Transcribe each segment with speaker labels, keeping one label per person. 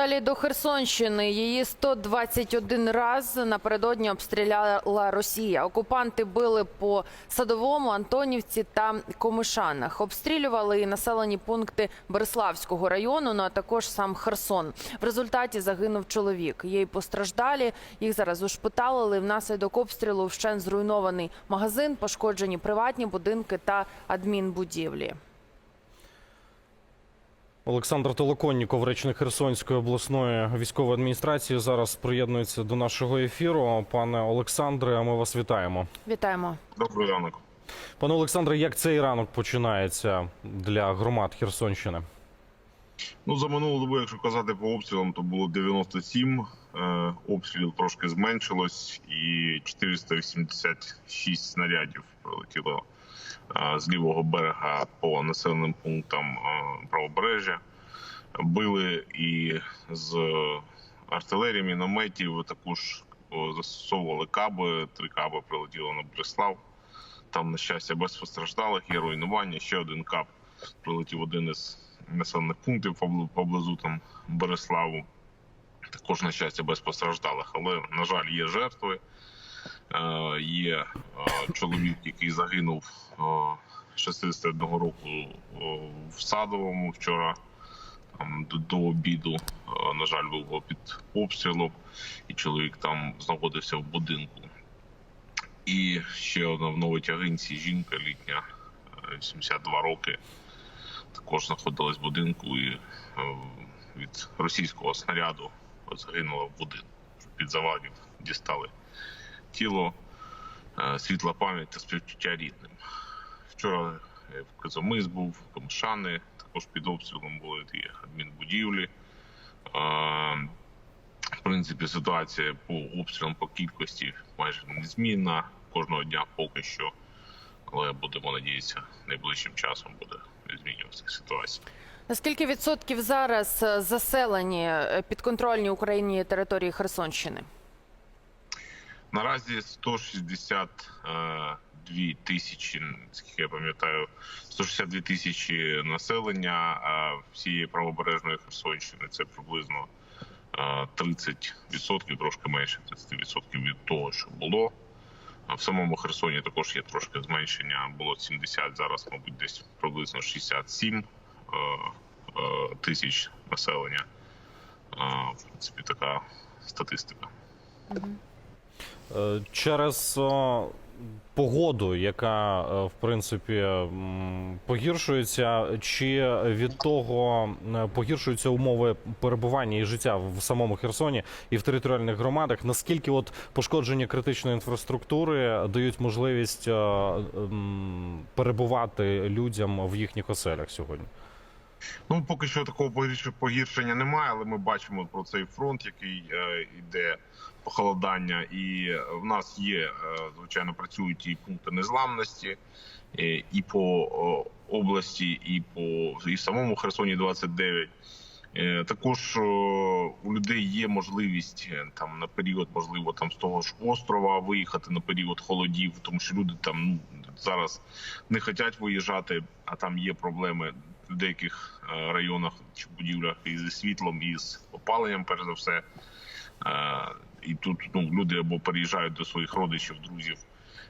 Speaker 1: Далі до Херсонщини її 121 раз напередодні обстріляла Росія. Окупанти били по Садовому, Антонівці та Комишанах. Обстрілювали і населені пункти Береславського району, ну а також сам Херсон. В результаті загинув чоловік. Є й постраждалі. Їх зараз ушпиталили. Внаслідок обстрілу вщен зруйнований магазин, пошкоджені приватні будинки та адмінбудівлі.
Speaker 2: Олександр Толоконніков, речник Херсонської обласної військової адміністрації, зараз приєднується до нашого ефіру. Пане Олександре, ми вас вітаємо.
Speaker 1: Вітаємо.
Speaker 3: Добрий ранок.
Speaker 2: Пане Олександре, як цей ранок починається для громад Херсонщини?
Speaker 3: Ну за минулу добу, якщо казати по обстрілам, то було 97 е, обстрілів трошки зменшилось, і 486 снарядів прилетіло з лівого берега по населеним пунктам е, правобережжя. Били і з артилерії, мінометів. Також застосовували каби. Три каби прилетіло на Бреслав. Там, на щастя, без постраждалих є руйнування. Ще один кап прилетів один із населених пунктів поблизу там Береславу. Також, на щастя, без постраждалих. Але, на жаль, є жертви. Е, Є е, чоловік, який загинув е, 61 року е, в Садовому вчора. Там до, обіду, е, на жаль, був під обстрілом, і чоловік там знаходився в будинку. І ще одна в Новотягинці жінка літня, е, 72 роки, також знаходилась в будинку і е, від російського снаряду загинула в будинку. Під завалів дістали тіло, е, світла пам'ять та співчуття рідним. Вчора е, в Казомис був, Комшани, також під обстрілом були ті адмінбудівлі. Е, В принципі, ситуація по обстрілам по кількості майже незмінна кожного дня поки що. Але будемо надіятися, найближчим часом буде змінюватися ситуація.
Speaker 1: Наскільки відсотків зараз е, заселені е, підконтрольні Україні території Херсонщини?
Speaker 3: Наразі 162 тисячі, скільки я пам'ятаю, 162 тисячі населення всієї правобережної Херсонщини. Це приблизно е, 30%, трошки менше 30% від того, що було. В самому Херсоні також є трошки зменшення. Було 70, зараз, мабуть, десь приблизно 67 е, е, тисяч населення. В принципі, така статистика.
Speaker 2: Е, Через погоду, яка е, в принципі погіршується, чи від того погіршуються умови перебування і життя в самому Херсоні і в територіальних громадах? Наскільки от пошкодження критичної інфраструктури дають можливість е, перебувати людям в їхніх оселях сьогодні?
Speaker 3: Ну, поки що такого погіршення немає, але ми бачимо про цей фронт, який е, йде похолодання, і е, в нас є е, звичайно працюють і пункти незламності, е, і по о, області, і по і самому Херсоні 29. Е, Також у людей є можливість е, там на період, можливо, там з того ж острова виїхати на період холодів, тому що люди там ну зараз не хочуть виїжджати, а там є проблеми в деяких е, районах чи будівлях і зі світлом, і з опаленням, перш за все. Е, І тут ну, люди або переїжджають до своїх родичів, друзів,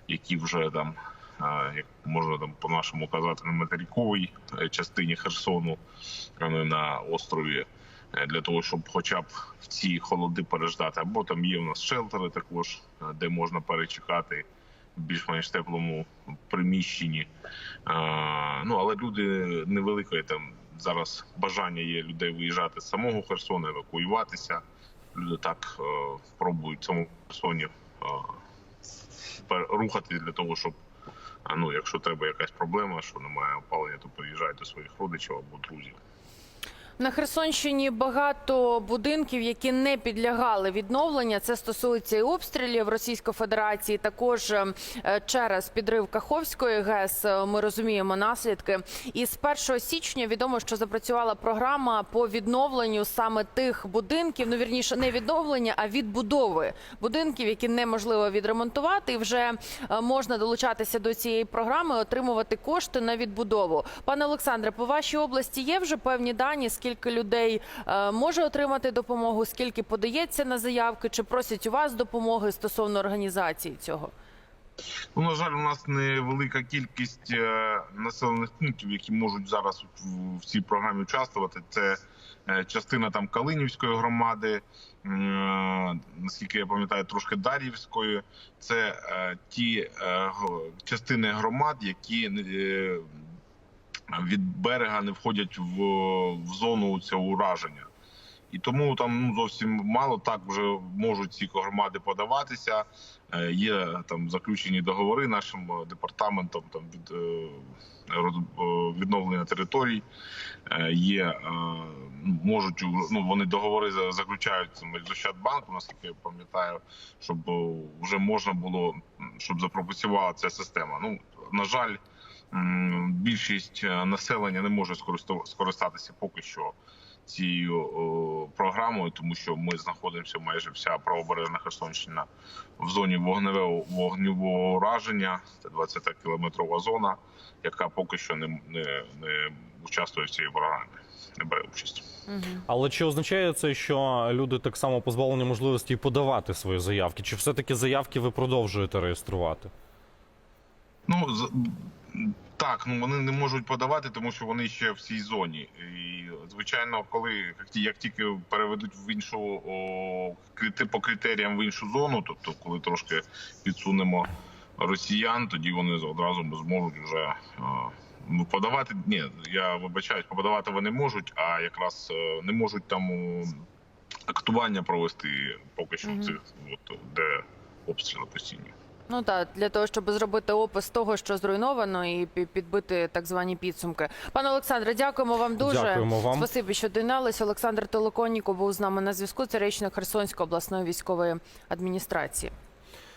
Speaker 3: які вже там, е, як можна там по-нашому казати, на материковій частині Херсону, а не на острові, для того, щоб хоча б в ці холоди переждати. Або там є у нас шелтери також, де можна перечекати в більш-менш теплому приміщенні. Е, Ну але люди невеликої там зараз бажання є людей виїжджати з самого Херсона, евакуюватися. Люди так е, пробують в самому Херсоні е, пер- для того, щоб ну, якщо треба якась проблема, що немає опалення, то приїжджають до своїх родичів або друзів.
Speaker 1: На Херсонщині багато будинків, які не підлягали відновленню. Це стосується і обстрілів Російської Федерації. Також е, через підрив Каховської ГЕС е, ми розуміємо наслідки. І з 1 січня відомо, що запрацювала програма по відновленню саме тих будинків. Ну вірніше, не відновлення, а відбудови будинків, які неможливо відремонтувати. І вже е, можна долучатися до цієї програми, отримувати кошти на відбудову. Пане Олександре, по вашій області є вже певні дані, скільки скільки людей е, може отримати допомогу, скільки подається на заявки, чи просять у вас допомоги стосовно організації цього?
Speaker 3: Ну, на жаль, у нас невелика кількість е, населених пунктів, які можуть зараз в, цій програмі участвувати. Це е, частина там Калинівської громади, наскільки я пам'ятаю, трошки Дар'ївської. Це ті частини громад, які від берега не входять в, в зону цього ураження. І тому там ну зовсім мало так вже можуть ці громади подаватися. Е, Є там заключені договори нашим е, департаментом там від е, е, відновлення територій. Е, Є е, можуть ну вони договори за- заключають з Ощадбанку, наскільки я пам'ятаю, щоб вже можна було щоб запропрацювала ця система. Ну на жаль, більшість е, населення не може скористатися поки що цією програмою, тому що ми знаходимося майже вся правобережна Херсонщина в зоні вогневого вогневого ураження. Це 20 кілометрова зона, яка поки що не, не, не участвує в цій програмі, не бере участь.
Speaker 2: Але чи означає це, що люди так само позбавлені можливості подавати свої заявки? Чи все-таки заявки ви продовжуєте реєструвати?
Speaker 3: Ну з- так, ну вони не можуть подавати, тому що вони ще в цій зоні. І звичайно, коли як ті- як тільки переведуть в іншу о, крити- по критеріям в іншу зону, тобто коли трошки підсунемо росіян, тоді вони одразу зможуть вже е, ну, подавати. Ні, я вибачаюсь, подавати вони можуть, а якраз е, не можуть там о, актування провести поки що
Speaker 1: Мгм.
Speaker 3: в цих, от де обстріли постійні.
Speaker 1: Ну так, для того, щоб зробити опис того, що зруйновано, і підбити так звані підсумки. Пане Олександре, дякуємо вам дуже.
Speaker 2: Дякуємо вам.
Speaker 1: Спасибі, що доєднались. Олександр Толоконніко був з нами на зв'язку. Це речник Херсонської обласної військової адміністрації.